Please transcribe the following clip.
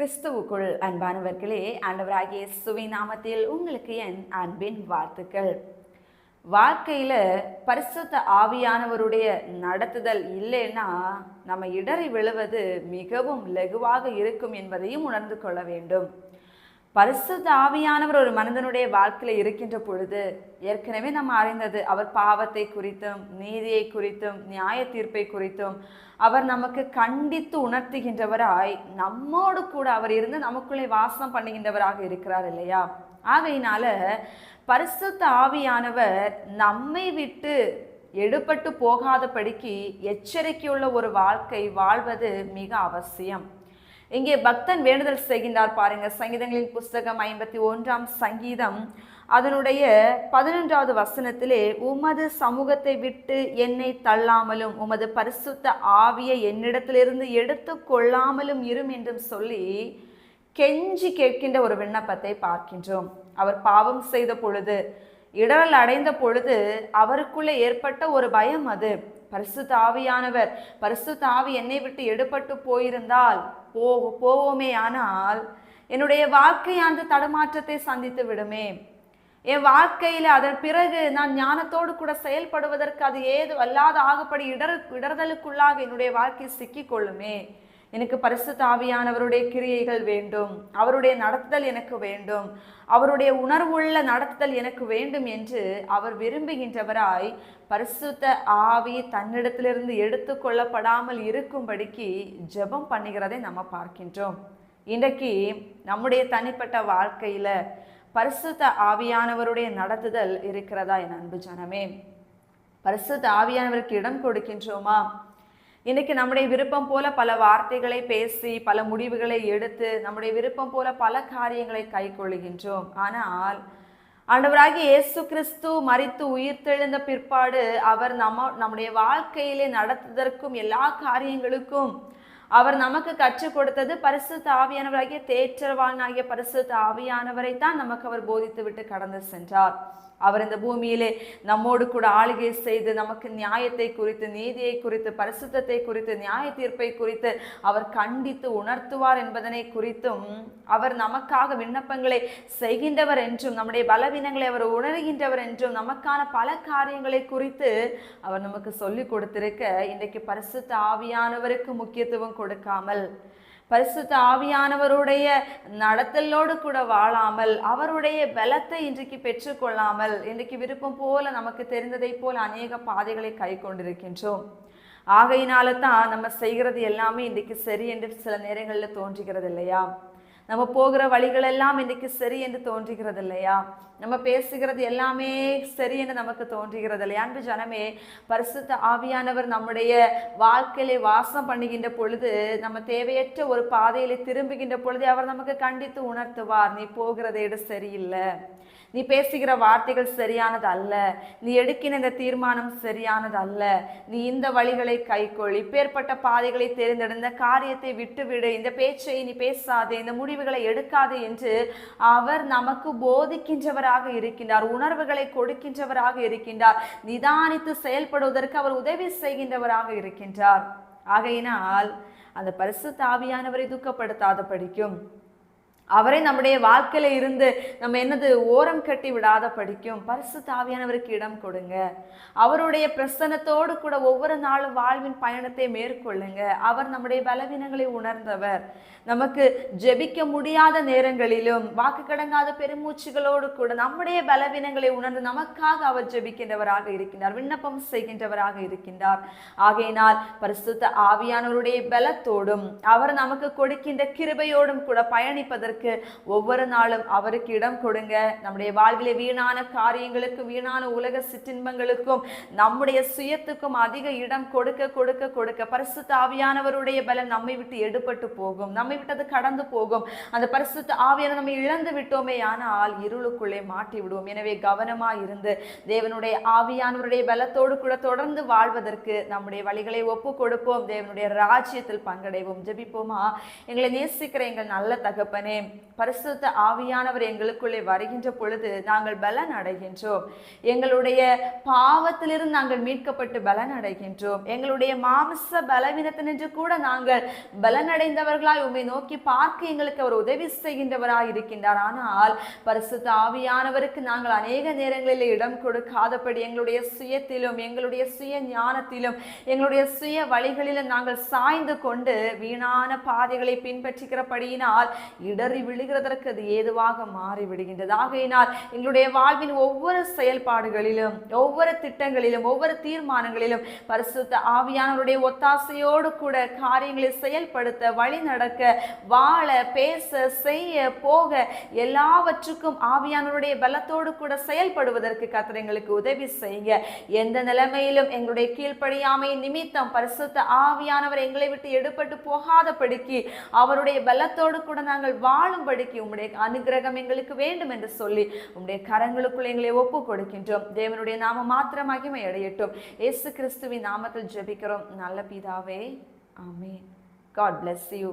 கிறிஸ்துவுக்குள் அன்பானவர்களே ஆண்டவராகிய சுவை நாமத்தில் உங்களுக்கு என் அன்பின் வாழ்த்துக்கள். வாழ்க்கையில் பரிசுத்த ஆவியானவருடைய நடத்துதல் இல்லைன்னா நம்ம இடறி விழுவது மிகவும் லகுவாக இருக்கும் என்பதையும் உணர்ந்து கொள்ள வேண்டும். பரிசுத்த ஆவியானவர் ஒரு மனிதனுடைய வாழ்க்கையில் இருக்கின்ற பொழுது ஏற்கனவே நம்ம அறிந்தது அவர் பாவத்தை குறித்தும் நீதியை குறித்தும் நியாய தீர்ப்பை குறித்தும் அவர் நமக்கு கண்டித்து உணர்த்துகின்றவராய் நம்மோடு கூட அவர் இருந்து நமக்குள்ளே வாசம் பண்ணுகின்றவராக இருக்கிறார் இல்லையா? ஆகையினால பரிசுத்த ஆவியானவர் நம்மை விட்டு எடுபட்டு போகாதபடிக்கு எச்சரிக்கையுள்ள ஒரு வாழ்க்கை வாழ்வது மிக அவசியம். இங்கே பக்தன் வேண்டுதல் செய்கின்றார் பாருங்க. சங்கீதங்களின் புஸ்தகம் ஐம்பத்தி ஒன்றாம் சங்கீதம். அதனுடைய பதினொன்றாவது வசனத்திலே உமது சமூகத்தை விட்டு என்னை தள்ளாமலும் உமது பரிசுத்த ஆவியை என்னிடத்திலிருந்து எடுத்து கொள்ளாமலும் இரும் என்றும் சொல்லி கெஞ்சி கேட்கின்ற ஒரு விண்ணப்பத்தை பார்க்கின்றோம். அவர் பாவம் செய்த பொழுது இடரல் அடைந்த பொழுது அவருக்குள்ளே ஏற்பட்ட ஒரு பயம் அது. பரிசுத்த ஆவியானவர் பரிசுத்த ஆவி என்னை விட்டு எடுபட்டு போயிருந்தால் போ போவோமே ஆனால் என்னுடைய வாழ்க்கை அந்த தடுமாற்றத்தை சந்தித்து விடுமே. என் வாழ்க்கையில் அதன் பிறகு நான் ஞானத்தோடு கூட செயல்படுவதற்கு அது ஏது அல்லாத ஆகப்படி இடர் இடர்தலுக்குள்ளாக என்னுடைய வாழ்க்கை சிக்கிக்கொள்ளுமே. எனக்கு பரிசுத்த ஆவியானவருடைய கிரியைகள் வேண்டும். அவருடைய நடத்துதல் எனக்கு வேண்டும். அவருடைய உணர்வுள்ள நடத்துதல் எனக்கு வேண்டும் என்று அவர் விரும்புகின்றவராய் பரிசுத்த ஆவி தன்னிடத்திலிருந்து எடுத்து கொள்ளப்படாமல் இருக்கும்படிக்கு ஜெபம் பண்ணுகிறதை நம்ம பார்க்கின்றோம். இன்றைக்கு நம்முடைய தனிப்பட்ட வாழ்க்கையில பரிசுத்த ஆவியானவருடைய நடத்துதல் இருக்கிறதா என் அன்பு ஜனமே? பரிசுத்த ஆவியானவருக்கு இடம் கொடுக்கின்றோமா? இன்னைக்கு நம்முடைய விருப்பம் போல பல வார்த்தைகளை பேசி பல முடிவுகளை எடுத்து நம்முடைய விருப்பம் போல பல காரியங்களை கை கொள்கின்றோம் ஆனால் ஆண்டவராகி இயேசு கிறிஸ்து மரித்து உயிர்த்தெழுந்த பிற்பாடு அவர் நம்ம நம்முடைய வாழ்க்கையிலே நடத்துவதற்கும் எல்லா காரியங்களுக்கும் அவர் நமக்கு கற்றுக் கொடுத்தது பரிசு தாவியானவராகிய தேற்றவானாகிய பரிசு தாவியானவரை தான் நமக்கு அவர் போதித்து விட்டு கடந்து சென்றார். அவர் இந்த பூமியிலே நம்மோடு கூட ஆளுகை செய்து நமக்கு நியாயத்தை குறித்து நீதியை குறித்து பரிசுத்தத்தை குறித்து நியாய தீர்ப்பை குறித்து அவர் கண்டித்து உணர்த்துவார் என்பதனை குறித்தும் அவர் நமக்காக விண்ணப்பங்களை செய்கின்றவர் என்றும் நம்முடைய பலவீனங்களை அவர் உணர்கின்றவர் என்றும் நமக்கான பல காரியங்களை குறித்து அவர் நமக்கு சொல்லி கொடுத்திருக்க இன்றைக்கு பரிசுத்த ஆவியானவருக்கு முக்கியத்துவம் கொடுக்காமல் பரிசுத்த ஆவியானவருடைய நடத்தலோடு கூட வாழாமல் அவருடைய பலத்தை இன்றைக்கு பெற்றுக்கொள்ளாமல் இன்றைக்கு விருப்பம் போல நமக்கு தெரிந்ததை போல் அநேக பாதைகளை கை கொண்டிருக்கின்றோம். ஆகையினால தான் நம்ம செய்கிறது எல்லாமே இன்றைக்கு சரி என்று சில நேரங்களில் தோன்றுகிறது இல்லையா? நம்ம போகிற வழிகள் எல்லாம் இன்றைக்கி சரி என்று தோன்றுகிறது இல்லையா நம்ம பேசுகிறது எல்லாமே சரி என்று நமக்கு தோன்றுகிறது இல்லையா அன்பு ஜனமே பரிசுத்த ஆவியானவர் நம்முடைய வாழ்க்கையிலே வாசம் பண்ணுகின்ற பொழுது நம்ம தேவையற்ற ஒரு பாதையிலே திரும்புகின்ற பொழுது அவர் நமக்கு கண்டித்து உணர்த்துவார் நீ போகிறத இடம் சரியில்லை. நீ பேசுகிற வார்த்தைகள் சரியானது அல்ல. நீ எடுக்கிற இந்த தீர்மானம் சரியானது அல்ல. நீ இந்த வழிகளை கைக்கொள். இப்பேற்பட்ட பாதைகளை தேர்ந்தெடுந்த காரியத்தை விட்டுவிடு. இந்த பேச்சை நீ பேசாதே. இந்த முடிவு முடிவுகளை எடுக்காது என்று அவர் நமக்கு போதிக்கின்றவராக இருக்கின்றார் உணர்வுகளை கொடுக்கின்றவராக இருக்கின்றார் நிதானித்து செயல்படுவதற்கு அவர் உதவி செய்கின்றவராக இருக்கின்றார். ஆகையினால் அந்த பரிசு தாவியானவரை துக்கப்படுத்தாத படிக்கும் அவரை நம்முடைய வாழ்க்கையில இருந்து நம்ம என்னது ஓரம் கட்டி விடாத படிக்கும். பரிசு தாவியானவருக்கு இடம் கொடுங்க. அவருடைய பிரசனத்தோடு கூட ஒவ்வொரு நாளும் வாழ்வின் பயணத்தை மேற்கொள்ளுங்க. அவர் நம்முடைய பலவீனங்களை உணர்ந்தவர். நமக்கு ஜெபிக்க முடியாத நேரங்களிலும் வாக்கு கடங்காத பெருமூச்சுகளோடு கூட நம்முடைய பலவீனங்களை உணர்ந்து நமக்காக அவர் ஜெபிக்கின்றவராக இருக்கின்றார் விண்ணப்பம் செய்கின்றவராக இருக்கின்றார். ஆகையினால் பரிசுத்த ஆவியானவருடைய பலத்தோடும் அவர் நமக்கு கொடுக்கின்ற கிருபையோடும் கூட பயணிப்பதற்கு ஒவ்வொரு நாளும் அவருக்கு இடம் கொடுங்க. நம்முடைய வாழ்விலே வீணான காரியங்களுக்கும் வீணான உலக சிற்றின்பங்களுக்கும் நம்முடைய சுயத்துக்கும் அதிக இடம் கொடுக்க கொடுக்க கொடுக்க பரிசுத்த ஆவியானவருடைய பலம் நம்மை விட்டு எடுபட்டு போகும். நம்மை விட்டு அது கடந்து போகும். அந்த பரிசுத்த ஆவியான நம்ம இழந்து விட்டோமே ஆனால் இருளுக்குள்ளே மாட்டி விடுவோம். எனவே கவனமா இருந்து தேவனுடைய ஆவியானவருடைய பலத்தோடு கூட தொடர்ந்து வாழ்வதற்கு நம்முடைய வழிகளை ஒப்பு கொடுப்போம். தேவனுடைய ராஜ்யத்தில் பங்கடைவோம். ஜெபிப்போமா? எங்களை நேசிக்கிற எங்கள் நல்ல தகப்பனே பரிசுத்த ஆவியானவர் எங்களுக்குள்ளே வருகின்ற பொழுது நாங்கள் பலன் அடைகின்றோம். எங்களுடைய பாவத்திலிருந்து நாங்கள் மீட்கப்பட்டு பலன் அடைகின்றோம். எங்களுடைய மாமிச பலவீனத்தினின்று கூட நாங்கள் பலனடைந்தவர்களாய் உண்மை நோக்கி பார்க்க எங்களுக்கு அவர் உதவி செய்கின்றவராய் இருக்கின்றார். ஆனால் பரிசுத்த ஆவியானவருக்கு நாங்கள் அநேக நேரங்களில் இடம் கொடுக்காதபடி எங்களுடைய சுயத்திலும் எங்களுடைய சுய ஞானத்திலும் எங்களுடைய சுய வழிகளிலும் நாங்கள் சாய்ந்து கொண்டு வீணான பாதைகளை பின்பற்றுகிறபடியினால் இடறி விழுகிறதற்கு அது ஏதுவாக மாறிவிடுகின்றது. ஆகையினால் எங்களுடைய வாழ்வின் ஒவ்வொரு செயல்பாடுகளிலும் ஒவ்வொரு திட்டங்களிலும் ஒவ்வொரு தீர்மானங்களிலும் பரிசுத்த ஆவியானவருடைய ஒத்தாசையோடு கூட காரியங்களை செயல்படுத்த வழி நடக்க வாழ பேச செய்ய போக எல்லாவற்றுக்கும் ஆவியானவருடைய பலத்தோடு கூட செயல்படுவதற்கு கத்திர எங்களுக்கு உதவி செய்யுங்க. எந்த நிலைமையிலும் எங்களுடைய கீழ்ப்படியாமை நிமித்தம் பரிசுத்த ஆவியானவர் எங்களை விட்டு எடுபட்டு போகாதபடிக்கு அவருடைய பலத்தோடு கூட நாங்கள் ஆளும்படிக்கு உம்முடைய அனுகிரகம் எங்களுக்கு வேண்டும் என்று சொல்லி உம்முடைய கரங்களுக்குள் எங்களை ஒப்பு கொடுக்கின்றோம் தேவனுடைய நாம மாத்திரம் மகிமை அடையட்டும். இயேசு கிறிஸ்துவின் நாமத்தில் ஜெபிக்கிறோம். நல்ல பிதாவே ஆமே காட் பிளஸ் யூ